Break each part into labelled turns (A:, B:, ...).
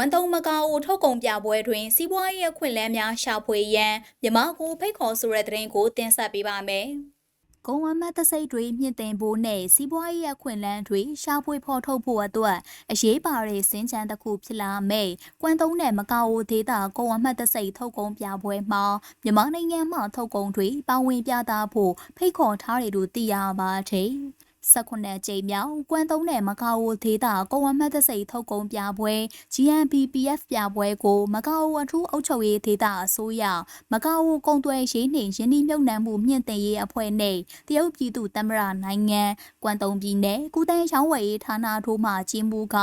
A: မ်တုံမကာအိုထုတ်ကုန်ပြပွဲတွင်စီးပွားရေးအခွင့်အလမ်းများရှာဖွေရန်မြန်မာကိုဖိတ်ခေါ်ဆိုတဲ့သတင်းကိုတင်ဆက်ပေးပါမယ်။ကုံဝမ်းမတ်တစိတ်တွေမြင့်တင်ဖို့နဲ့စီးပွားရေးအခွင့်အလမ်းတွေရှာဖွေဖော်ထုတ်ဖို့အတွက်အရေးပါတဲ့စင်ချမ်းတစ်ခုဖြစ်လာမယ်။ကွမ်တုံးနဲ့မကာအိုဒေတာကုံဝမ်းမတ်တစိတ်ထုတ်ကုန်ပြပွဲမှာမြန်မာနိုင်ငံမှထုတ်ကုန်တွေပါဝင်ပြသဖို့ဖိတ်ခေါ်ထားတယ်လို့သိရပါတယ်။ 18ကြိမ်မြောက်ကွမ်တုံးနဲ့မကာအိုဒေတာကိုဝမ်မတ်သစိတ်ထုတ်ကုန်ပြပွဲ GNPPF ပြပွဲကိုမကာအိုအထူးအုပ်ချုပ်ရေးဒေတာအစိုးရမကာအိုကုန်သွယ်ရေးနှင့်ယင်းနှိမ့်မြုပ်နှံမှုမြင့်တင်ရေးအဖွဲ့နဲ့တရုတ်ပြည်သူ့သမ္မတနိုင်ငံကွမ်တုံပြည်နယ်ကုတန်းချောင်းဝယ်ရေးဌာနထိုးမှကြီးမှုက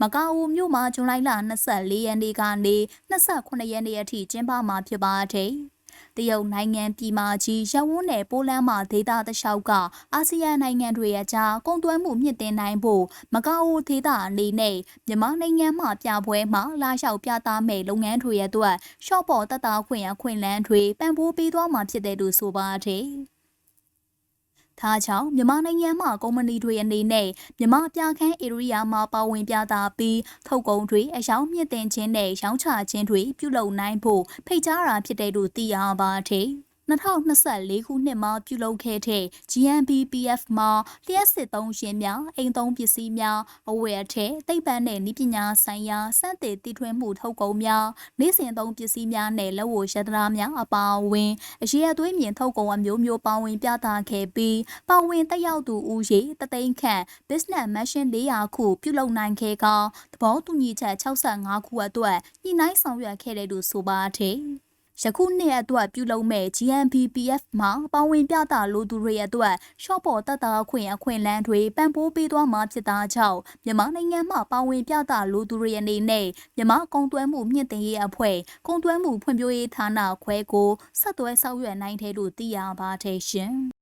A: မကာအိုမြို့မှာဇွန်လ24ရက်နေ့ကနေ28ရက်နေ့အထိကျင်းပမှာဖြစ်ပါတယ်။ တရုတ်နိုင်ငံပြည်မာကြီးရပ်ဝန်းနယ်ပိုလန်မှဒေသတလျှောက်ကအာဆီယံနိုင်ငံတွေအကြားကုန်သွယ်မှုမြင့်တင်နိုင်ဖို့မကာအိုဒေသအနေနဲ့မြန်မာနိုင်ငံမှပြပွဲမှာလာလျှောက်ပြသမဲ့လုပ်ငန်းတွေအတွက်ရှော့ပေါ်တတခွင့်အခွင့်လန်းတွေပံ့ပိုးပေးသွားမှာဖြစ်တယ်လို့ဆိုပါတယ်။ ဒါကြောင့်မြန်မာနိုင်ငံမှကုမ္ပဏီတွေအနေနဲ့မြန်မာပြခန်းဧရိယာမှာပါဝင်ပြသပြီးထုတ်ကုန်တွေအယောင်မြင့်တင်ခြင်းနဲ့ရောင်းချခြင်းတွေပြုလုပ်နိုင်ဖို့ဖိတ်ကြားတာဖြစ်တယ်လို့သိရပါတယ်။ 2024ခုနှစ်မှာပြုလုပ်ခဲ့တဲ့ GNBPF မှာလျှက်စစ်သုံးရှင်များအိမ်သုံးပစ္စည်းများအဝယ်အထည်သိပ္ပံနဲ့နည်းပညာဆိုင်ရာစက်သည်တည်ထွင်မှုထုတ်ကုန်များနေ့စဉ်သုံးပစ္စည်းများနဲ့လက်ဝတ်ရတနာများအပါအဝင်အရေးအသွေးမြင်ထုတ်ကုန်အမျိုးမျိုးပါဝင်ပြသခဲ့ပြီးပါဝင်တက်ရောက်သူဦးရေတသိန်းခန့် business mission 400ခုပြုလုပ်နိုင်ခဲ့ကသဘောတူညီချက်65ခုအတွက်ညှိနှိုင်းဆောင်ရွက်ခဲ့တယ်လို့ဆိုပါတယ်။ ယခုနှစ်အတွက်ပြုလုပ်မဲ့ GNPPF မှာပါဝင်ပြသလိုသူတွေအတွက်ရှော့ပေါ်တက်တာခွင့်အခွင့်လန်းတွေပံ့ပိုးပေးသွားမှာဖြစ်တာကြောင့်မြန်မာနိုင်ငံမှာပါဝင်ပြသလိုသူတွေအနေနဲ့မြန်မာကုန်သွယ်မှုမြင့်တင်ရေးအဖွဲ့ကုန်သွယ်မှုဖွံ့ဖြိုးရေးဌာနခွဲကိုဆက်သွဲဆောက်ရွက်နိုင်တယ်လို့သိရပါတယ်ရှင်။